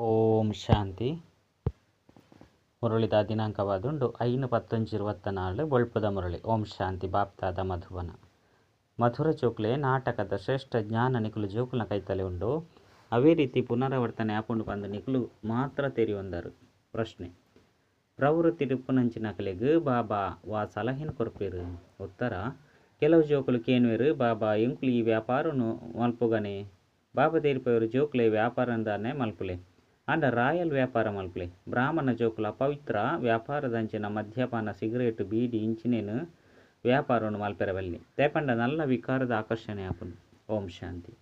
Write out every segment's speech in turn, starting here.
ಓಂ ಶಾಂತಿ. ಮುರಳಿದ ದಿನಾಂಕವಾದುಂಡು ಐನು ಪತ್ತೊಂಜಿ ಇರುವತ್ತ ನಾಳು ಒಳ್ಪದ ಮುರಳಿ. ಓಂ ಶಾಂತಿ. ಬಾಪ್ತಾದ ಮಧುವನ. ಮಧುರ ಚೋಕ್ಲೆ ನಾಟಕದ ಶ್ರೇಷ್ಠ ಜ್ಞಾನ ನಿಕುಲು ಜೋಕುಲ್ನ ಕೈತಲೆ ಉಂಡು. ಅವೇ ರೀತಿ ಪುನರಾವರ್ತನೆ ಆಪುಂಡು ಬಂದ ನಿಕುಲು ಮಾತ್ರ ತೆರೆಯೊಂದರು ಪ್ರಶ್ನೆ. ಪ್ರವೃತ್ತಿ ಗ ಬಾಬಾ ವಾ ಸಲಹೆನ ಕೊರ್ಪೆರ್? ಉತ್ತರ. ಕೆಲವು ಜೋಕುಲು ಕೇನ್ವೇರು, ಬಾಬಾ, ಎಂಕುಲು ಈ ವ್ಯಾಪಾರನು ಮಲ್ಪುಗನೆ. ಬಾಬಾ ತೆರಿಪವರು ಜೋಕುಲೆ ವ್ಯಾಪಾರಂದಾನೆ ಮಲ್ಪುಲೆ. ಅಂಡ ರಾಯಲ್ ವ್ಯಾಪಾರ ಮಲ್ಪುಲೆ ಬ್ರಾಹ್ಮಣ ಜೋಕುಲ ಪವಿತ್ರ ವ್ಯಾಪಾರದಂಚಿನ ಮದ್ಯಪಾನ ಸಿಗರೇಟ್ ಬೀಡಿ ಇಂಚಿನೇನು ವ್ಯಾಪಾರವನ್ನು ಮಲ್ಪೆರವಲ್ಲಿ ತೇಪಂಡ ನಲ್ಲ ವಿಕಾರದ ಆಕರ್ಷಣೆ ಆಪುಂಡು ಓಂ ಶಾಂತಿ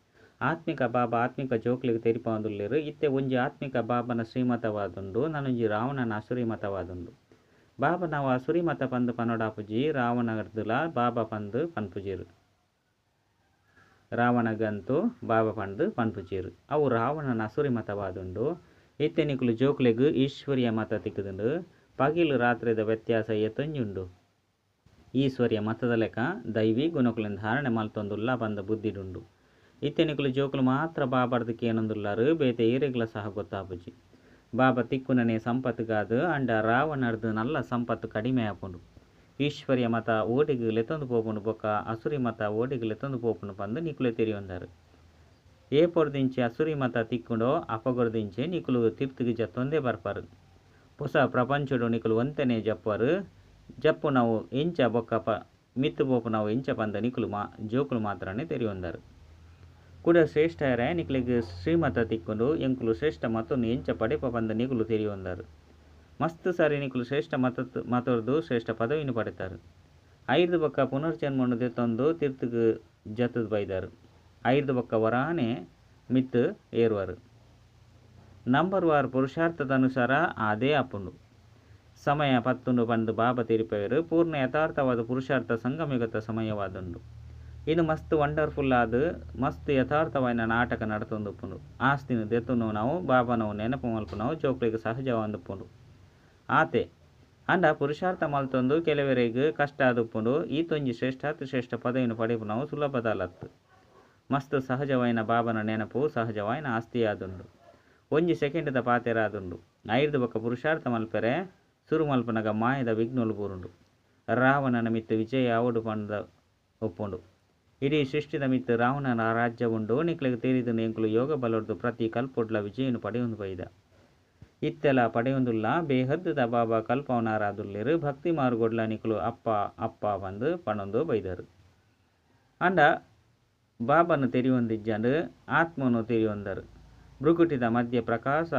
ಆತ್ಮಿಕ ಬಾಬಾ ಆತ್ಮಿಕ ಜೋಕ್ಲಿಗೆ ತೆರಿಪೊಂದುಲ್ಲೆರು ಇತ್ತೆ ಒಂಜಿ ಆತ್ಮಿಕ ಬಾಬನ ಶ್ರೀಮತವಾದುಂಡು ನನೊಂಜಿ ರಾವಣನ ಅಸುರಿಮತವಾದುಂಡು ಬಾಬ ನಾವು ಅಸುರಿಮತ ಪಂದ್ ಪನೊಡಾಪುಜಿ ರಾವಣರ್ದುಲ ಬಾಬಾ ಪಂದ್ ಪನ್ಪುಜೀರು ರಾವಣಗಂತು ಬಾಬಾ ಪಂದ್ ಪನ್ಪುಜೀರು ಅವು ರಾವಣನ ಅಸುರಿಮತವಾದುಂಡು ಇತ್ತೆ ನಿಕುಲು ಜೋಕ್ಲೆಗ್ ಈಶ್ವರ್ಯ ಮತ ತಿಕ್ಕುದುಂಡು, ಪಗಿಲು ರಾತ್ರಿದ ವ್ಯತ್ಯಾಸ ಎತ್ತೊಂಜುಂಡು ಈಶ್ವರ್ಯ ಮತದ ಲೆಕ್ಕ ದೈವಿ ಗುಣಕುಲಿನ ಧಾರಣೆ ಮಲ್ತೊಂದುಲ್ಲ ಬಂದ ಬುದ್ಧಿಡುಂಡು. ಇತ್ತೆನಿಕುಲು ಜೋಕುಲು ಮಾತ್ರ ಬಾಬರ್ದಕ್ಕೆ ಏನೊಂದುಲ್ಲಾರು ಬೇತೆ ಈರೆಗ್ಲ ಸಹ ಗೊತ್ತಾಪುಜಿ. ಬಾಬಾ ತಿಕ್ಕುನನೆ ಸಂಪತ್ತು ಕಾದು ಅಂಡ ರಾವಣರ್ದು ನಲ್ಲ ಸಂಪತ್ತು ಕಡಿಮೆ ಆಪುಂಡು. ಈಶ್ವರ್ಯ ಮತ ಓಡಿಗೆ ಲೆತ್ತೊಂದು ಪೋಪುಂಡು, ಬೊಕ್ಕ ಅಸುರಿ ಮತ ಓಡಿಗೆ ಲೆತ್ತೊಂದು ಪೋಪುಂಡು ಬಂದು ನಿಕುಲೆ ತೆರಿಯೊಂದಾರು. ಏಪೊರ್ದಿಂಚೆ ಅಸುರಿ ಮತ ತಿಕ್ಕುಂಡೋ ಅಪಗೊರ್ದಿಂಚೆ ನಿಕುಲು ತಿಪ್ತಿಗಿಜ ತೊಂದೆ ಬರ್ಪರು ಪುಸ ಪ್ರಪಂಚಡು ನಿಕುಲು ಒಂತನೆ ಜಪ್ಪರು ಜಪ್ಪು ನಾವು ಎಂಚ ಬೊಕ್ಕಪ ಮಿತ್ತು ಬೋಪು ನಾವು ಎಂಚ ಪಂದ ನಿಕುಲು ಮಾ ಜೋಕುಲು ಮಾತ್ರನೇ ತೆರೆಯೊಂದರು ಕೂಡ ಶ್ರೇಷ್ಠರ ನಿಕ್ಲಿಗೆ ಶ್ರೀಮತ ತಿಕ್ಕೊಂಡು ಎಂಕುಲು ಶ್ರೇಷ್ಠ ಮತ್ತೊಂದು ಎಂಚ ಪಡೆಪ ಪಂದ ನಿಕುಲು ತೆರೆಯೊಂದರು ಮಸ್ತ್ ಸಾರಿ ನಿಕುಲು ಶ್ರೇಷ್ಠ ಮತ ಮತೊರ್ದು ಶ್ರೇಷ್ಠ ಪದವಿನ ಪಡೆತಾರು ಐದು ಬೊಕ್ಕ ಪುನರ್ಜನ್ಮನ್ನು ದೆತ್ತೊಂದು ತಿರ್ತುಗು ಜತ್ತದು ಬೈದಾರು ಐದು ಬಕ್ಕ ವರಾನೆ ಮಿತ್ ಏರುವರು. ನಂಬರ್ ವಾರ್ ಪುರುಷಾರ್ಥದ ಅನುಸಾರ ಅದೇ ಅಪ್ಪುಂಡು. ಸಮಯ ಪತ್ತುಂಡು ಬಂದು ಬಾಬಾ ತಿರುಪವರು ಪೂರ್ಣ ಯಥಾರ್ಥವಾದ ಪುರುಷಾರ್ಥ ಸಂಗಮಿಗತ ಸಮಯವಾದುಂಡು. ಇದು ಮಸ್ತ್ ವಂಡರ್ಫುಲ್ ಆದ, ಮಸ್ತ್ ಯಥಾರ್ಥವಾದ ನಾಟಕ ನಡತೊಂದುಪ್ಪುಂಡು. ಆಸ್ತಿನ ದೆತ್ತುನು ನಾವು, ಬಾಬನವು ನೆನಪು ಮಲ್ಪುನವು ಜೋಕ್ಲಿಗೆ ಸಹಜವಂದುಪ್ಪುಂಡು. ಆತೆ, ಅಂಡ ಪುರುಷಾರ್ಥ ಮಲ್ತೊಂದು ಕೆಲವರಿಗೆ ಕಷ್ಟ ಆದುಪ್ಪುಂಡು ಈತೊಂಜಿ ಶ್ರೇಷ್ಠಾತಿ ಶ್ರೇಷ್ಠ ಪದವಿನ ಪಡೆಪುನವು ಸುಲಭದಲತ್ತು ಸಹಜವಾಯಿನ ಬಾಬನ ನೆನಪು, ಸಹಜವಾಯಿನ ಆಸ್ತಿಯಾದುಂಡು. ಒಂಜಿ ಸೆಕೆಂಡದ ಪಾತೆರಾದುಂಡು. ಐರ್ದು ಬೊಕ ಪುರುಷಾರ್ಥ ಮಲ್ಪೆರೆ, ಸುರು ಮಲ್ಪನಗ ಮಾಯದ ವಿಘ್ನುಲು ಬೂರುಂಡು ರಾವಣನ ಮಿತ್ತು ವಿಜಯ ಅವಡು ಪಂಡ ಒಪ್ಪುಂಡು. ಇಡೀ ಸೃಷ್ಟಿದ ಮಿತ್ತು ರಾವಣನ ರಾಜ್ಯ ಉಂಡು ನಿಕ್ಲಿಗೆ ತೀರಿದ ಎಂಕುಲು ಯೋಗ ಬಲರ್ದು ಪ್ರತಿ ಕಲ್ಪೊಡ್ಲ ವಿಜಯನು ಪಡೆಯೊಂದು ಬೈದ. ಇತ್ತೆಲ ಪಡೆಯೊಂದುಲ್ಲ ಬೇಹದ್ದ ಬಾಬಾ ಕಲ್ಪವನಾರಾದುಲ್ಲೆರು ಭಕ್ತಿ ಮಾರುಗೊಡ್ಲ ನಿಕ್ಲು ಅಪ್ಪ ಅಪ್ಪ ಬಂದು ಪಣೊಂದು ಬೈದರು. ಅಂಡ ಬಾಬನು ತೆರಿಯೊಂದಿಜ್ಜಂಡು ಆತ್ಮನು ತೆರಿಯೊಂದರು. ಬ್ರುಕುಟಿದ ಮಧ್ಯ ಪ್ರಕಾಶ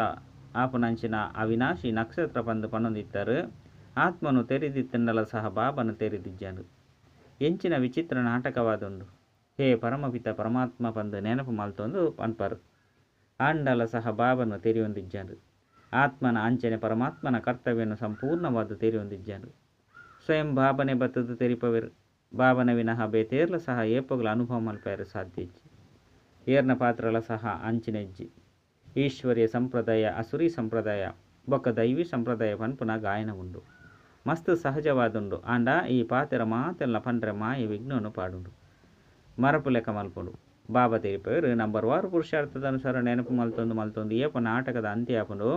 ಆಪುನಂಚಿನ ಅವಿನಾಶಿ ನಕ್ಷತ್ರ ಪಂದು ಪಣೊಂದಿತ್ತರು. ಆತ್ಮನು ತೆರೆದಿತ್ತಂಡಲ ಸಹ ಬಾಬನು ತೆರೆದಿಜ್ಜಂಡು ಎಂಚಿನ ವಿಚಿತ್ರ ನಾಟಕವಾದೊಂದು ಹೇ ಪರಮಪಿತ ಪರಮಾತ್ಮ ಪಂದು ನೆನಪು ಮಲ್ತೊಂದು ಪನ್ಪರು. ಆಂಡಲ ಸಹ ಬಾಬನು ತೆರೆಯೊಂದಿಜ್ಜಂಡು ಆತ್ಮನ ಅಂಚನೆ ಪರಮಾತ್ಮನ ಕರ್ತವ್ಯವನ್ನು ಸಂಪೂರ್ಣವಾದ ತೆರೆಯೊಂದಿಜ್ಜಂಡು ಸ್ವಯಂ ಬಾಬನೆ ಬತ್ತದು ತೆರಿಪವೆರು. ವಿನಃ ಬೇತೇರ್ಲ ಸಹ ಏಪಗಳ ಅನುಭವ ಮಲ್ಪೆರು ಸಾಧ್ಯ ಇಜ್ಜಿ ಏರ್ನ ಪಾತ್ರಲ ಸಹ ಅಂಚಿನೆಜ್ಜಿ. ಈಶ್ವರ್ಯ ಸಂಪ್ರದಾಯ, ಅಸುರಿ ಸಂಪ್ರದಾಯ, ಬೊಕ್ಕ ದೈವಿ ಸಂಪ್ರದಾಯ ಪನ್ಪುನ ಗಾಯನ ಉಂಡು. ಮಸ್ತ್ ಸಹಜವಾದುಂಡು. ಆಂಡ ಈ ಪಾತೆರ ಮಾತೆಲ್ಲ ಪಂಡ್ರೆ ಮಾಯ ವಿಘ್ನನು ಪಾಡುಂಡು. ಮರಪು ಲೆಕ್ಕ ಮಲ್ಪುಂಡು. ಬಾಬಾ ತೆರಿಪೇರು ನಂಬರ್ ವಾರು ಪುರುಷಾರ್ಥದ ಅನುಸಾರ ನೆನಪು ಮಲ್ತೊಂದು ಮಲ್ತೊಂದು ಏಪ ನಾಟಕದ ಅಂತ್ಯ ಆಪುಂಡು.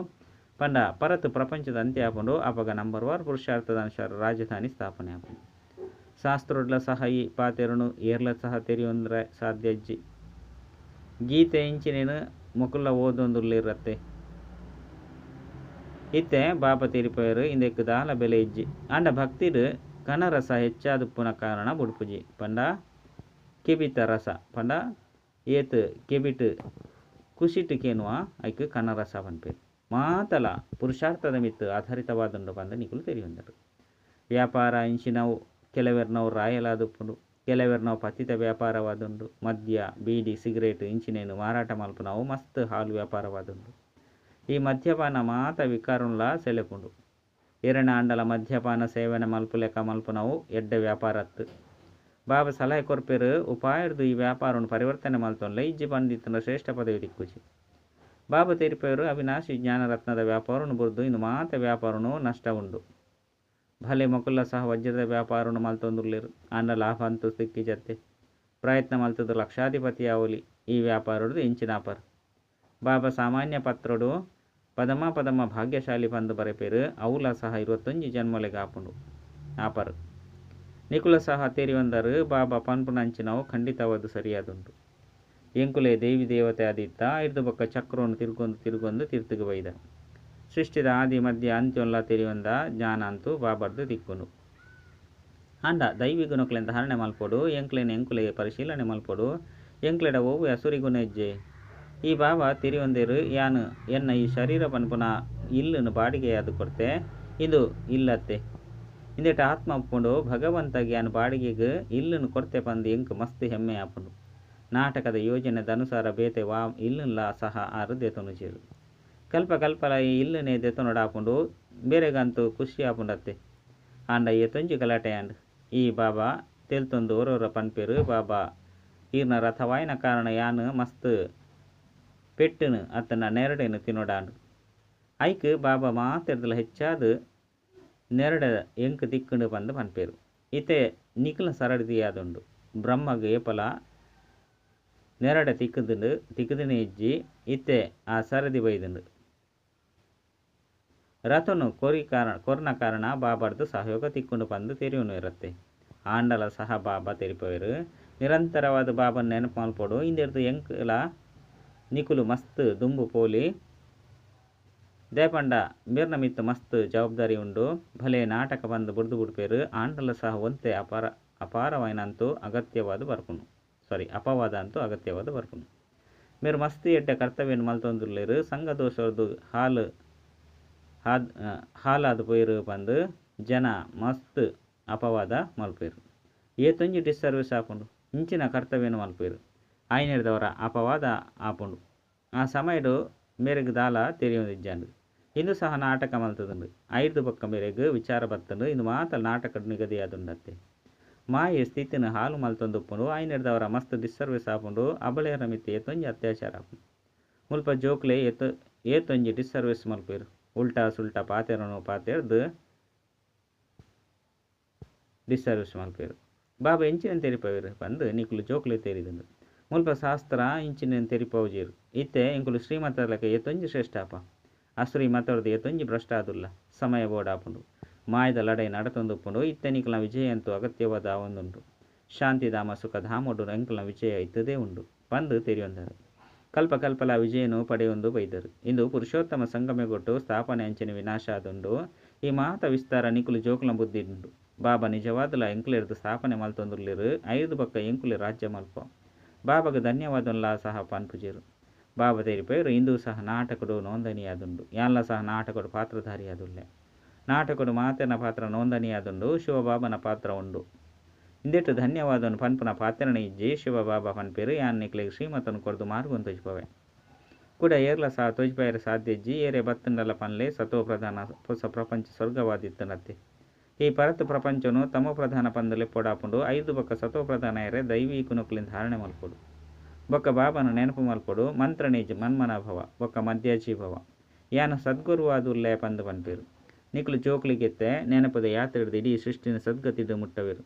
ಪಂಡ ಪರತ್ ಪ್ರಪಂಚದ ಅಂತ್ಯ ಆಪುಂಡು. ಅಪಗ ನಂಬರ್ ವಾರು ಪುರುಷಾರ್ಥದ ಅನುಸಾರ ರಾಜಧಾನಿ ಸ್ಥಾಪನೆ ಆಪುಂಡು. ಸಹ ಈ ಪಾತೆರನು ಏರ್ಲ ಸಹ ತೆರಿಯೊಂದ್ರೆ ಸಾಧ್ಯ ಅಜ್ಜಿ. ಗೀತೆ ಇಂಚಿನೇನು ಮುಕುಲ್ಲ ಓದೊಂದುಲ್ಲಿರತ್ತೆ ಇತ್ತೆ ಬಾಪ ತಿರುಪೇರು ಇಂದೆಕ್ಕು ದಾಲ ಬೆಲೆ ಇಜ್ಜಿ. ಅಂಡ ಭಕ್ತಿಡ್ ಕನ ರಸ ಹೆಚ್ಚಾದುಪ್ಪುನ ಕಾರಣ ಬುಡ್ಪುಜಿ ಪಂಡ ಕಿಬಿತ ರಸ. ಪಂಡ ಏತ್ ಕೆಬಿಟ್ ಕುಸಿಟ್ ಕೇನುವ ಐಕ್ ಕನ ರಸ ಪನ್ಪೇರು. ಮಾತಲ ಪುರುಷಾರ್ಥದ ಮಿತ್ತು ಆಧಾರಿತವಾದುಂಡು ಬಂದ ನಿಕುಲು ತೆರಿಯೊಂದರು. ವ್ಯಾಪಾರ ಇಂಚಿನವು ಕೆಲವೆರ್ನವು ರಾಯಲಾದುಪ್ಪುಂಡು, ಕೆಲವೆರ್ನವು ಪತಿತ ವ್ಯಾಪಾರವಾದುಂಡು, ಮದ್ಯ, ಬೀಡಿ, ಸಿಗರೇಟ್, ಇಂಚಿನೇನು, ಮಾರಾಟ ಮಲ್ಪುನವು ಮಸ್ತ್ ಹಾಲು ವ್ಯಾಪಾರವಾದುಂಡು. ಈ ಮದ್ಯಪಾನ ಮಾತ ವಿಕಾರುನ್ಲ ಸೆಲೆಪುಂಡು. ಎರಣ ಅಂಡಲ ಮದ್ಯಪಾನ ಸೇವನೆ ಮಲ್ಪು ಲೆಕ್ಕ ಮಲ್ಪುನವು ಎಡ್ಡ ವ್ಯಾಪಾರತ್ತು. ಬಾಬಾ ಸಲಹೆ ಕೊರ್ಪೆರು, ಉಪಾಯರ್ದು ಈ ವ್ಯಾಪಾರವನ್ನು ಪರಿವರ್ತನೆ ಮಲ್ತೊನ್ಲ ಇಜ್ಜಿ ಪಂಡಿತನ ಶ್ರೇಷ್ಠ ಪದವಿ ದಿಕ್ಕುಜಿ. ಬಾಬ ತೆರಿಪೇರು ಅವಿನಾಶಿ ಜ್ಞಾನರತ್ನದ ವ್ಯಾಪಾರವನ್ನು ಬುರ್ದು ಇನ್ನು ಮಾತ ವ್ಯಾಪಾರನು ನಷ್ಟ ಉಂಡು ಭಲೆ ಮೊಕುಲ್ಲ ಸಹ ವಜ್ರದ ವ್ಯಾಪಾರವನ್ನು ಮಲ್ತೊಂದುರ್ಲಿರು. ಅನ್ನ ಲಾಭ ಅಂತೂ ಸಿಕ್ಕಿ ಜತೆ ಪ್ರಯತ್ನ ಮಲ್ತದು ಲಕ್ಷಾಧಿಪತಿ ಅವಲಿ, ಈ ವ್ಯಾಪಾರಡು ಇಂಚಿನ ಅಪರ್. ಬಾಬಾ ಸಾಮಾನ್ಯ ಪತ್ರಡು ಪದಮ ಪದಮ ಭಾಗ್ಯಶಾಲಿ ಬಂದು ಬರೆಪೇರು, ಅವುಲ ಸಹ ಇರುವತ್ತೊಂಜಿ ಜನ್ಮಲೆಗ್ ಆಪುಂಡು. ಆಪರ್ ನಿಕುಲ ಸಹ ತೇರಿ ಬಂದರು ಬಾಬಾ ಪನ್ಪುನಂಚಿನವು ಖಂಡಿತವಾದ ಸರಿಯಾದುಂಟು. ಎಂಕುಲೆ ದೇವಿ ದೇವತೆ ಆದಿತ್ತ, ಇರ್ದು ಬೊಕ್ಕ ಚಕ್ರವನ್ನು ತಿರುಗೊಂದು ತಿರುಗೊಂದು ತಿರ್ತಿಗೆ ಬೈದ ಸೃಷ್ಟಿದ ಆದಿ, ಮಧ್ಯ ಅಂತ್ಯೊಲ್ಲ ತೆರಿಯೊಂದ ಜ್ಞಾನ ಅಂತೂ ಬಾಬರ್ದು ದಿಕ್ಕುನು. ಅಂಡ ದೈವಿ ಗುಣಕ್ಲೆಂದ ಹರಣೆ ಮಲ್ಪೊಡು, ಎಂಕ್ಲೆನ ಎಂಕುಲೆ ಪರಿಶೀಲನೆ ಮಲ್ಪೊಡು, ಎಂಕ್ಲೆಡ ಓವು ಹಸುರಿಗುಣ ಹೆಜ್ಜೆ ಈ ಬಾವ ತಿರಿಯೊಂದಿರು ಯಾನು ಎನ್ನ ಈ ಶರೀರ ಪನ್ಪುನ ಇಲ್ಲನ್ನು ಬಾಡಿಗೆ ಅದು ಕೊಡ್ತೆ, ಇದು ಇಲ್ಲತ್ತೆ. ಇಂದೆಟ ಆತ್ಮ ಒಪ್ಪುಂಡು ಭಗವಂತಗೆ ಯಾನು ಬಾಡಿಗೆಗೆ ಇಲ್ಲುನು ಕೊಡ್ತೆ ಪಂದು ಎಂಕ್ ಮಸ್ತ್ ಹೆಮ್ಮೆ ಆಪುಂಡು. ನಾಟಕದ ಯೋಜನೆದ ಅನುಸಾರ ಬೇತೆ ವಾ ಇಲ್ಲುಲ್ಲ ಸಹ ಆರು ದೇತನುಜೇರು ಕಲ್ಪ ಕಲ್ಪಲ ಈ ಇಲ್ಲುನೆ ಆಪುಂಡು ಬೇರೆಗಂತೂ ಖುಷಿ ಆಪುಂಡತ್ತೆ ಆಂಡ ಈ ತೊಂಜಿ ಗಲಾಟೆ ಆಂಡ್. ಈ ಬಾಬಾ ತೆಲ್ತೊಂದು ಓರೋರ ಪನ್ಪೇರು, ಬಾಬಾ ಈರ್ನ ರಥವಾಯಿನ ಕಾರಣ ಯಾನು ಮಸ್ತ್ ಪೆಟ್ಟುನು, ಅತ್ತನ ನೆರಡೇನು ತಿನ್ನೋಡಾಂಡು ಐಕ್ ಬಾಬಾ ಮಾತೆರ್ದಲ ಹೆಚ್ಚಾದ ನೆರಡ ಎಂಕ್ ತಿಕ್ಕುಂಡು ಬಂದು ಪನ್ಪೇರು. ಇತ್ತೆ ನಿಖಲ ಸರಡಿದಿಯಾದುಂಡು. ಬ್ರಹ್ಮಗೆ ಏಪಲ ನೆರಡ ತಿಕ್ಕುದುಂಡು, ತಿಕ್ಕದಿನ ಇಜ್ಜಿ, ಇತ್ತೆ ಆ ಸರದಿ ಬೈದುಂಡು. ರಥನು ಕೊರಿ ಕಾರಣ ಕೊರನ ಕಾರಣ ಬಾಬಾರ್ದು ಸಹಯೋಗ ತಿಕ್ಕೊಂಡು ಬಂದು ತೆರಿಯುನು ಇರುತ್ತೆ ಆಂಡಲ ಸಹ ಬಾಬಾ ತೆರಿಪೋಯರು ನಿರಂತರವಾದ ಬಾಬನ ನೆನಪು ಮಲ್ಪೋಡು ಹಿಂದಿರ್ದು ಎಂಕಲ ನಿಕುಲು ಮಸ್ತ್ ದುಂಬು ಪೋಲಿ. ದೇಪಂಡ ಮೀರ್ನ ಮಿತ್ತ ಮಸ್ತ್ ಜವಾಬ್ದಾರಿ ಉಂಡು. ಭಲೆ ನಾಟಕ ಬಂದು ಬುಡ್ದು ಬುಡ್ಪೇರು. ಆಂಡಲ ಸಹ ಒಂತೆ ಅಪಾರ ಅಪಾರವೈನಂತೂ ಅಗತ್ಯವಾದ ಬರ್ಪುನು ಸಾರಿ ಅಪವಾದ ಅಂತೂ ಅಗತ್ಯವಾದ ಬರ್ಪುನು ಮೀರು ಮಸ್ತ್ ಎಡ್ಡೆ ಕರ್ತವ್ಯನ ಮಲ್ತೊಂದುರ್ಲೇರು. ಸಂಘ ದೋಷದ್ದು ಹಾಲು ಹಾದ್ ಹಾಲಾದ ಪೋಯಿರು ಪಂದು ಜನ ಮಸ್ತ್ ಅಪವಾದ ಮಲ್ಪೇರು. ಏತೊಂಜಿ ಡಿಸ್ಸರ್ವಿಸ್ ಆಪುಂಡು ಇಂಚಿನ ಕರ್ತವ್ಯನ ಮಲ್ಪೇರು. ಆಯ್ನೆಡ್ದವರ ಅಪವಾದ ಆಪುಂಡು ಆ ಸಮಯಡು ಮೇರೆಗ್ ದಾಲ ತೆರಿಯೊಂದಿಜ್ಜಾಂಡು. ಇಂದು ಸಹ ನಾಟಕ ಮಲ್ತದುಂಡು. ಐದು ಪಕ್ಕ ಮೇರೆಗ್ ವಿಚಾರ ಬತ್ತಂಡು. ಇಂದು ಮಾತ್ರ ನಾಟಕ ನಿಗದಿಯಾದುಂಡತ್ತೆ. ಮಾಯೆ ಸ್ಥಿತಿನ ಹಾಲು ಮಲ್ತೊಂದುಪ್ಪುಂಡು. ಆಯ್ನೆಡ್ದವರ ಮಸ್ತ್ ಡಿಸ್ಸರ್ವಿಸ್ ಆಪುಂಡು ಅಬಲೆಯರ ಮಿತ್ತಿ ಏತೊಂಜಿ ಅತ್ಯಾಚಾರ ಆಪುಂಡು ಮುಲ್ಪ ಜೋಕ್ಲೆ ಏತ ಏತೊಂಜಿ ಡಿಸ್ಸರ್ವಿಸ್ ಮಲ್ಪೇರು. ಉಲ್ಟಾ ಸುಲ್ಟಾ ಪಾತೆರನು ಪಾತೆರ್ದು ಡಿಸ್ಸರ್ವಿಸ್ ಮಲ್ಪೇರು ಬಾಬಾ ಇಂಚಿನ ತೆರಿಪವಿರು ಬಂದು ನಿಕುಲು ಜೋಕ್ಲೆ ತೆರಿದಂದು. ಮುಲ್ಪ ಶಾಸ್ತ್ರ ಇಂಚಿನ ತೆರಿಪೌಜಿರು ಇತ್ತೆ ಇಂಕುಲು ಶ್ರೀಮತರ್ಲಕ ಎತ್ತೊಂಜಿ ಶ್ರೇಷ್ಠಾಪ. ಆ ಮತರ್ದು ಎತ್ತೊಂಜಿ ಭ್ರಷ್ಟ ಆದುಲ್ಲ ಸಮಯ ಬೋಡಾಪುಂಡು ಮಾಯದ ಲಡೈ ನಡತೊಂದುಪ್ಪುಂಡು ಇತ್ತೆ ನಿಕ್ಲ ವಿಜಯ ಅಂತೂ ಅಗತ್ಯವಾದ ಒಂದುಂಟು. ಶಾಂತಿಧಾಮ ಸುಖಧಾಮೊಡು ಎಂಕುಲ ವಿಜಯ ಇತ್ತದೇ ಉಂಡು ಬಂದು ತೆರಿಯೊಂದರು ಕಲ್ಪ ಕಲ್ಪಲ ವಿಜಯನು ಪಡೆಯೊಂದು ಬೈದರು ಇಂದು ಪುರುಷೋತ್ತಮ ಸಂಗಮೆಗೊಟ್ಟು ಸ್ಥಾಪನೆ ಅಂಚಿನ ವಿನಾಶ ಆದುಂಡು, ಈ ಮಾತ ವಿಸ್ತಾರ ನಿಕುಲು ಜೋಕುಲ ಬುದ್ಧಿಂಡು ಬಾಬಾ ನಿಜವಾದಲ ಎಂಕುಲೆರ್ದು ಸ್ಥಾಪನೆ ಮಲ್ತೊಂದುರ್ಲಿರು, ಐದು ಪಕ್ಕ ಎಂಕುಲಿ ರಾಜ್ಯ ಮಲ್ಪ. ಬಾಬಾಗ ಧನ್ಯವಾದೊಲ್ಲ ಸಹ ಪನ್ಪುಜೇರು. ಬಾಬಾ ತೆರಿಪೇರು ಇಂದು ಸಹ ನಾಟಕಡು ನೋಂದಣಿಯಾದುಂಡು ಯಾಲ್ಲ ಸಹ ನಾಟಕಡು ಪಾತ್ರಧಾರಿಯಾದುಲ್ಲೆ. ನಾಟಕಡು ಮಾತೆನ ಪಾತ್ರ ನೋಂದಣಿಯಾದುಂಡು, ಶಿವಬಾಬನ ಪಾತ್ರ ಉಂಡು. ಇಂದೆಟ್ಟು ಧನ್ಯವಾದನು ಪನ್ಪುನ ಶಿವ ಬಾಬಾ ಪನ್ ಪನ್ಪೇರು ಯಾನ್ ನಿಕ್ಲೆಗ್ ಶ್ರೀಮತನು ಕೊರ್ದು ಮಾರ್ಗೊಂದು ತೋಜಿಪವೆ ಕೂಡ ಏರ್ಲ ಸಹ ತೋಜಿಪಾಯರ ಸಾಧ್ಯ ಜಿ ಏರೆ ಬತ್ತಂಡಲ ಪನ್ಲೆ ಸತೋ ಪ್ರಧಾನ ಹೊಸ ಪ್ರಪಂಚ ಸ್ವರ್ಗವಾದಿತ್ತನತ್ತೆ ಈ ಪರತ್ ಪ್ರಪಂಚನು ತಮ ಪ್ರಧಾನ ಪಂದಲೆ ಪೊಡಾಪುಂಡು ಐದು ಬೊಕ್ಕ ಸತೋ ಪ್ರಧಾನ ಏರೆ ದೈವಿ ಕುನುಕ್ಲಿಂದ ಧಾರಣೆ ಮಲ್ಪೊಡು. ಬೊಕ್ಕ ಬಾಬನ ನೆನಪು ಮಲ್ಪೊಡು ಮಂತ್ರ ನಿಜ ಮನ್ಮನ ಭವ, ಬೊಕ್ಕ ಮಧ್ಯಾಜಿ ಭವ. ಯಾನ ಸದ್ಗುರುವಾದುಲ್ಲೆ ಪಂದು ಪನ್ಪೇರು ನಿಕ್ಲು ಜೋಕ್ಲಿಗೆತ್ತೆ ನೆನಪದ ಯಾತ್ರೆ ಇಡೀ ಸೃಷ್ಟಿನ ಸದ್ಗತಿದು ಮುಟ್ಟವೇರು.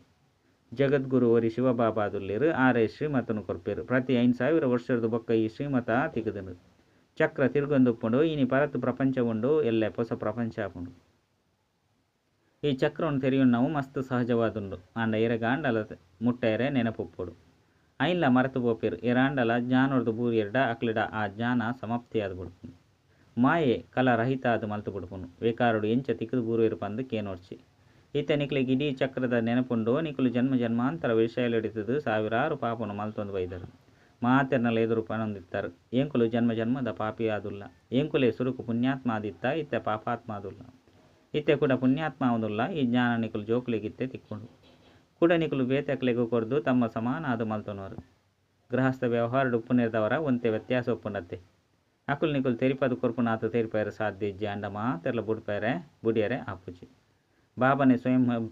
ಜಗದ್ಗುರು ಒರಿ ಶಿವಬಾಬಾದುಲ್ಲಿರು ಆರೆ ಶ್ರೀಮತನು ಕೊರ್ಪೇರು. ಪ್ರತಿ ಐದು ಸಾವಿರ ವರ್ಷದ ಬೊಕ್ಕ ಈ ಶ್ರೀಮತ ತಿಗದನು. ಚಕ್ರ ತಿರುಗೊಂದುಪ್ಪುಂಡು ಇನಿ ಪರತ್ ಪ್ರಪಂಚ ಉಂಡು, ಎಲ್ಲೆ ಹೊಸ ಪ್ರಪಂಚ ಆಪುಂಡು ಈ ಚಕ್ರವನ್ನು ತೆರೆಯುಣ್ಣವು ಮಸ್ತ್ ಸಹಜವಾದುಂಡು. ಆಂಡ ಎರೆಗಾಂಡಲ ಮುಟ್ಟೆರೆ ನೆನಪುಪ್ಪುಡು. ಐನ್ಲ ಮರೆತು ಪೋಪೇರು. ಇರಾಂಡಲ ಜ್ಞಾನೋರ್ದು ಬೂರಿಯರ್ಡ ಅಕ್ಲಿಡ ಆ ಜ್ಞಾನ ಸಮಾಪ್ತಿಯಾದ ಬಿಡ್ಪುನು ಮಾಯೆ ಕಲ ರಹಿತ ಅದು ಮಲ್ತು ಬಿಡ್ಪುನು ಎಂಚ ತಿಕ್ಕದು ಬೂರು ಇರುಪಂದು ಕೇನೋರ್ಚಿ. ಈತ ನಿಕ್ಲಿಗೆ ಇಡೀ ಚಕ್ರದ ನೆನಪುಂಡು, ನಿಕುಲು ಜನ್ಮ ಜನ್ಮಾಂತರ ವಿಷಯಲಿಡಿತದು ಸಾವಿರಾರು ಪಾಪನು ಮಲ್ತೊಂದು ಬೈದರು. ಮಾತೆರ್ನಲ ಎದುರು ಪನೊಂದಿತ್ತರು ಏಂಕುಲು ಜನ್ಮ ಜನ್ಮದ ಪಾಪಿ ಆದುಲ್ಲ ಎಂಕುಲೆ ಸುರುಕು ಪುಣ್ಯಾತ್ಮ ಆದಿತ್ತ ಇತ್ತೆ ಪಾಪಾತ್ಮ ಆದುಲ್ಲ ಇತ್ತೆ ಕೂಡ ಪುಣ್ಯಾತ್ಮ ಆದುಲ್ಲ ಈ ಜ್ಞಾನ ನಿಕುಲು ಜೋಕುಲಿಗಿತ್ತೆ ತಿಕ್ಕೊಂಡು. ಕೂಡ ನಿಕುಲು ಬೇತಕ್ಲೆಗೂ ಕೊರ್ದು ತಮ್ಮ ಸಮಾನ ಆದು ಮಲ್ತೊನವರು. ಗೃಹಸ್ಥ ವ್ಯವಹಾರ ಉಪ್ಪುನಿರ್ದವರ ಒಂತೆ ವ್ಯತ್ಯಾಸ ಒಪ್ಪುನತ್ತೆ ಅಕುಲು ನಿಕುಲು ತೆರಿಪದು ಕೊರ್ಪುನಾತು ತೆರಿಪಾಯರು ಸಾಧ್ಯ ಇಜ್ಜಿ ಅಂಡ ಮಾತೆರ್ಲ ಬುಡ್ಪೇರೆ, ಬುಡಿಯರೆ ಆಪುಜಿ ಬಾಬನೆ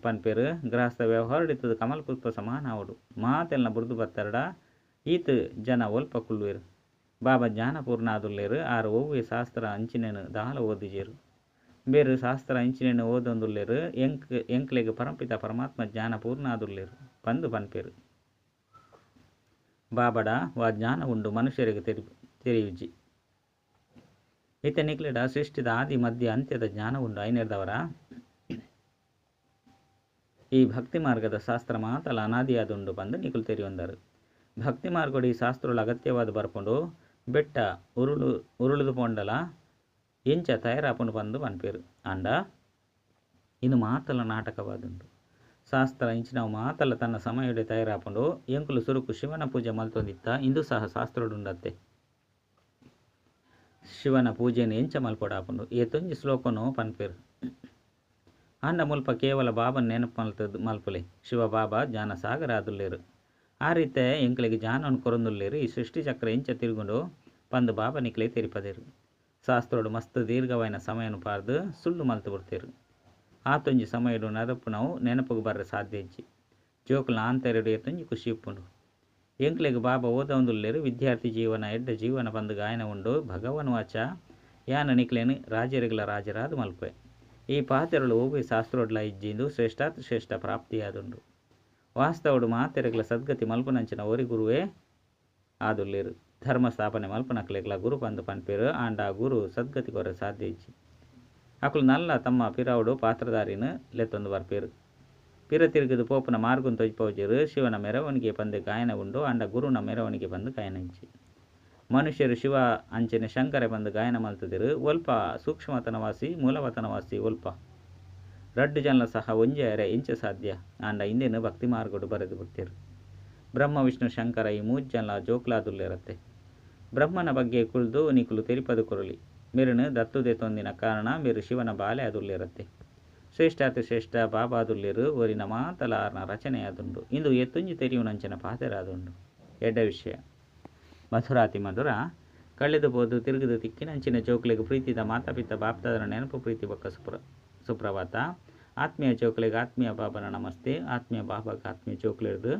ಪನ್ಪೇರು ಗೃಹಸ್ಥ ವ್ಯವಹಾರ ಇತ್ತದು ಕಮಲ್ ಪುಷ್ಪ ಸಮಾನ ಆವಡು ಮಾತೆಲ್ನ ಬುಡ್ದು ಬತ್ತರ್ಡ? ಈತ್ ಜನ ಒಲ್ಪ ಕುಳ್ಳುವೆರು ಬಾಬಾ ಜ್ಞಾನಪೂರ್ಣ ಆದುಲ್ಲೇರು, ಆರು ಒವ್ವೆ ಶಾಸ್ತ್ರ ಅಂಚಿನೇನು ದಾಲ ಓದಿಜೇರು. ಬೇರು ಶಾಸ್ತ್ರ ಅಂಚಿನೇನು ಓದೊಂದುಲ್ಲೇರು, ಎಂಕ್, ಎಂಕ್ಲೆಗ್ ಪರಂಪಿತ ಪರಮಾತ್ಮ ಜ್ಞಾನ ಪೂರ್ಣ ಆದುಲ್ಲೇರು ಪಂದು ಪನ್ಪೇರು ಬಾಬಡ, ವಾ ಜ್ಞಾನ ಉಂಡು ಮನುಷ್ಯರಿಗೆ ತೆರಿ ತೆರೆಯುಜಿ ಈತ ನಿಕ್ಲೆಡ ಸೃಷ್ಟಿದ ಆದಿ, ಮಧ್ಯ, ಅಂತ್ಯದ ಜ್ಞಾನ ಉಂಡು ಐನೇರ್ದವರ? ಈ ಭಕ್ತಿ ಮಾರ್ಗದ ಶಾಸ್ತ್ರ ಮಾತಲ ಅನಾದಿಯಾದುಂಡು ಬಂದು ನಿಕುಲು ತೆರಿಯೊಂದರು ಭಕ್ತಿ ಮಾರ್ಗಡು ಈ ಶಾಸ್ತ್ರಗಳು ಅಗತ್ಯವಾದ ಬರ್ಕೊಂಡು ಬೆಟ್ಟ ಉರುಳು ಉರುಳುದು ಪೊಂಡಲ ಎಂಚ ತಯಾರಾಪುಂಡು ಬಂದು ಪನ್ಪೇರು ಅಂಡ ಇನ್ನು ಮಾತಲ ನಾಟಕವಾದುಂಡು ಶಾಸ್ತ್ರ ಇಂಚಿನವು ಮಾತಲ್ಲ ತನ್ನ ಸಮಯಡೆ ತಯಾರಾಪುಂಡು ಎಂಕುಲು ಸುರುಕು ಶಿವನ ಪೂಜೆ ಮಲ್ತೊಂದಿತ್ತ ಇಂದು ಸಹ ಶಾಸ್ತ್ರಡುಂಡತ್ತೆ ಶಿವನ ಪೂಜೆಯನ್ನು ಎಂಚ ಮಲ್ಪೊಡಾಪುಂಡು ಏತೊಂಜಿ ಶ್ಲೋಕನು ಪನ್ಪೇರು ಅಂಡ ಮುಲ್ಪ ಕೇವಲ ಬಾಬನ್ ನೆನಪು ಮಲ್ತದ್ದು ಮಲ್ಪುಲೆ. ಶಿವ ಬಾಬಾ ಜಾನ ಸಾಗರ ಅದುಲ್ಲೇರು. ಆ ರೀತಿ ಎಂಕ್ಲಿಗೆ ಜಾನವನ್ನು ಕೊರಂದುಲ್ಲೇರು. ಈ ಸೃಷ್ಟಿ ಚಕ್ರ ಇಂಚ ತಿರುಗುಂಡು ಪಂದು ಬಾಬಾ ನಿಕ್ಲೆ ತೆರಿಪದೇರು. ಶಾಸ್ತ್ರೋಡು ಮಸ್ತ್ ದೀರ್ಘವಾಯಿನ ಸಮಯನು ಪಾರ್ದು ಸುಳ್ಳು ಮಲ್ತು ಬಿಡ್ತೇರು. ಆತೊಂಜಿ ಸಮಯಡು ನರಪು ನಾವು ನೆನಪುಗೆ ಬರ್ರೆ ಸಾಧ್ಯ ಇಜ್ಜಿ. ಜೋಕುಲ ಆಂತರಡು ಏತೊಂಜಿ ಖುಷಿ ಇಪ್ಪುಂಡು ಎಂಕ್ಲೆಗ್ ಬಾಬಾ ಓದೊಂದುಲ್ಲೇರು ವಿದ್ಯಾರ್ಥಿ ಜೀವನ, ಎಡ್ಡ ಜೀವನ ಬಂದು ಗಾಯನ ಉಂಡು ಭಗವನ್ ವಾಚ ಯಾನ ನಿಕ್ಲೇನು ರಾಜರಿಗಳ ರಾಜರಾದ ಮಲ್ಪೆ ಈ ಪಾತೆರಳು ಹೋಗಿ ಶಾಸ್ತ್ರೋಡ್ಲ ಇಜ್ಜಿಂದು ಶ್ರೇಷ್ಠ ಶ್ರೇಷ್ಠ ಪ್ರಾಪ್ತಿಯಾದುಂಡು ವಾಸ್ತವಡು ಮಾತೆರೆಗಳ ಸದ್ಗತಿ ಮಲ್ಪನಂಚಿನ ಒರಿ ಗುರುವೇ ಆದುಲ್ಲೇರು. ಧರ್ಮ ಸ್ಥಾಪನೆ ಮಲ್ಪನಕ್ಲೆಗ್ಲ ಗುರು ಪಂದು ಪನ್ಪೇರು ಆಂಡ ಗುರು ಸದ್ಗತಿ ಕೊರೆ ಸಾಧ್ಯ ಇಜ್ಜಿ. ಅಕುಲು ನಲ್ಲ ತಮ್ಮ ಪಿರಾವುಡು ಪಾತ್ರಧಾರಿನ ಲೆತ್ತೊಂದು ಬರ್ಪೇರು. ಪಿರ ತಿರುಗಿದು ಪೋಪನ ಮಾರ್ಗುನ್ ತೊಜ್ಪೋಜಿರು ಶಿವನ ಮೆರವಣಿಗೆ ಪಂದೆ ಗಾಯನ ಉಂಡು ಆಂಡ ಗುರುನ ಮೆರವಣಿಗೆ ಬಂದು ಗಾಯನ ಇಜ್ಜಿ ಮನುಷ್ಯರು ಶಿವ, ಅಂಚನೆ, ಶಂಕರ ಬಂದು ಗಾಯನ ಮಲ್ತದಿರು ಒಲ್ಪ ಸೂಕ್ಷ್ಮತನವಾಸಿ, ಮೂಲವತನವಾಸಿ ಒಲ್ಪ. ರಡ್ಡು ಜನ ಸಹ ಒಂಜೆಯರೆ ಇಂಚ ಸಾಧ್ಯ. ಆಂಡ ಇಂದೇನು ಭಕ್ತಿ ಮಾರ್ಗಡು ಬರೆದು ಬಿಡ್ತಿರು. ಬ್ರಹ್ಮ, ವಿಷ್ಣು, ಶಂಕರ ಈ ಮೂಜ್ ಜನ ಜೋಕ್ಲಾದುಲ್ಲಿರತ್ತೆ. ಬ್ರಹ್ಮನ ಬಗ್ಗೆ ಕುಳಿದು ನಿಕುಲು ತೆರಿಪದು ಕೊರಳಿ. ಮಿರುನು ದತ್ತುದೆ ತೊಂದಿನ ಕಾರಣ ಮಿರು ಶಿವನ ಬಾಲೆ ಅದುಲ್ಲಿರತ್ತೆ. ಶ್ರೇಷ್ಠಾತಿ ಶ್ರೇಷ್ಠ ಬಾಬಾದುಲ್ಲಿರು ಒರಿನ ಮಾತಲಾರ್ನ ರಚನೆಯಾದುಂಡು ಇಂದು ಎತ್ತುಂಜಿ ತೆರಿಯುನಂಚಿನ ಪಾತೆರಾದುಂಡು. ಎಡ್ಡ ವಿಷಯ. ಮಧುರಾತಿ ಮಧುರ. ಕಳೆದು ಬೋದು ತಿರುಗಿದು ತಿಕ್ಕಿನಂಚಿನ ಚೌಕಲಿಗೆ ಪ್ರೀತಿದ ಮಾತಾಪಿತ ಬಾಪ್ತಾದರ ನೆನಪು ಪ್ರೀತಿ ಬಕ್ಕ ಸುಪ್ರ, ಸುಪ್ರಭಾತ. ಆತ್ಮೀಯ ಚೌಕಲಿಗೆ ಆತ್ಮೀಯ ಬಾಬನ ನಮಸ್ತೆ. ಆತ್ಮೀಯ ಬಾಬಾಗೆ ಆತ್ಮೀಯ ಜೋಕ್ಲೆಡ್ದು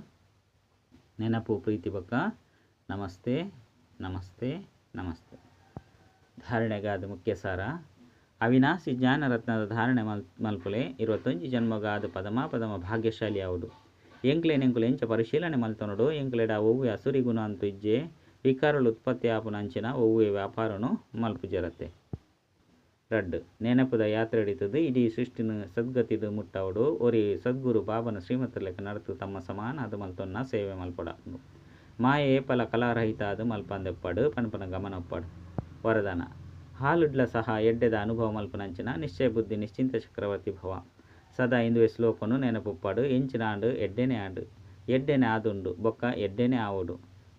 ನೆನಪು ಪ್ರೀತಿ ಬಕ್ಕ ನಮಸ್ತೆ ನಮಸ್ತೆ ನಮಸ್ತೆ. ಧಾರಣೆಗಾದ ಮುಖ್ಯ ಸಾರ ಅವಿನಾಶಿ ಜ್ಞಾನರತ್ನದ ಧಾರಣೆ ಮಲ್, ಮಲ್ಪುಲೆ. ಇರುವತ್ತೊಂಜಿ ಜನ್ಮಗಾದ ಪದಮ ಪದಮ ಭಾಗ್ಯಶಾಲಿ ಯಾವುದು? ಎಂಕ್ಲೆ ನೆಂಕುಲು ಎಂಚ ಪರಿಶೀಲನೆ ಮಲ್ತನೋಡು. ಎಂಕ್ಲೆಡ ಓವು ಅಸುರಿ ಗುಣ ಅಂತೂ ಇಜ್ಜೆ. ವಿಕಾರಲು ಉತ್ಪತ್ತಿ ಆಪುನಂಚಿನ ಒವ್ವೆ ವ್ಯಾಪಾರನು ಮಲ್ಪುಜರತ್ತೆ ರಡ್ಡು, ನೆನಪುದ ಯಾತ್ರೆ ಹಿಡಿತದು ಇಡೀ ಸೃಷ್ಟಿನ ಸದ್ಗತಿದು ಮುಟ್ಟವಡು, ಒರಿ ಸದ್ಗುರು ಬಾಬನ ಶ್ರೀಮಂತರ ಲೆಕ್ಕ ನಡೆದು ತಮ್ಮ ಸಮಾನ, ಅದು ಮಲ್ತೊನ್ನ ಸೇವೆ ಮಲ್ಪಡ. ಮಾಯೆ ಏಪಲ ಕಲಾರಹಿತ, ಅದು ಮಲ್ಪಂದೆಪ್ಪಡು, ಪಣಪನ ಗಮನಪ್ಪಡು. ವರದಾನ, ಹಾಲುಡ್ಲ ಸಹ ಎಡ್ಡೆದ ಅನುಭವ ಮಲ್ಪನಂಚಿನ ನಿಶ್ಚಯ ಬುದ್ಧಿ ನಿಶ್ಚಿಂತ ಚಕ್ರವರ್ತಿ ಭವ. ಸದಾ ಇಂದುವೆ ಶ್ಲೋಕನು ನೆನಪುಪ್ಪಾಡು ಎಂಚಿನ ಆಂಡು ಎಡ್ಡೆನೆ ಆಂಡು. ಎಡ್ಡೆನೆ ಆದುಂಡು, ಬೊಕ್ಕ ಎಡ್ಡೆನೆ ಆವುಡು.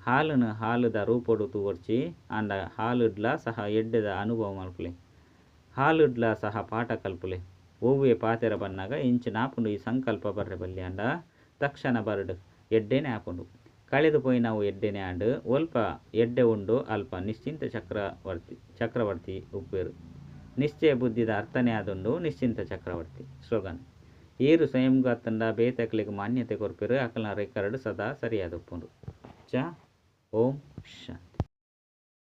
ಹಾಲುನು ಹಾಲುದ ರೂಪೊಡು ತೂವರ್ಚಿ ಆಂಡ ಹಾಲುಡ್ಲ ಸಹ ಎಡ್ಡೆದ ಅನುಭವ ಮಲ್ಪುಲೆ. ಹಾಲುಡ್ಲ ಸಹ ಪಾಠ ಕಲ್ಪುಲೆ. ಓವೆ ಪಾತೆರ ಬನ್ನಾಗ ಇಂಚು ನಾಪುಂಡು ಈ ಸಂಕಲ್ಪ ಬರ್ರೆ ಬಲ್ಲಿ ಅಂಡ, ತಕ್ಷಣ ಬರಡು ಎಡ್ಡೆನೆ ಹಾಕೊಂಡು ಕಳೆದು ಪೋಯಿ ನಾವು ಎಡ್ಡೆನೆ ಆಂಡು ಒಲ್ಪ ಎಡ್ಡೆ ಉಂಡು, ಅಲ್ಪ ನಿಶ್ಚಿಂತ ಚಕ್ರವರ್ತಿ ಚಕ್ರವರ್ತಿ ಉಪ್ಪೇರು. ನಿಶ್ಚಯ ಬುದ್ಧಿದ ಅರ್ಥನೇ ಆದುಂಡು ನಿಶ್ಚಿಂತ ಚಕ್ರವರ್ತಿ ಸ್ಲೋಗನ್ ಏರು ಸ್ವಯಂಗಾತಂಡ ಬೇತಕ್ಲಿಗೆ ಮಾನ್ಯತೆ ಕೊರ್ಪಿರು, ಅಕಲ್ನ ರೆಕಾರ್ಡ್ ಸದಾ ಸರಿಯಾದ ಉಪ್ಪುಂಡು. ಚ. ಓಂ ಶ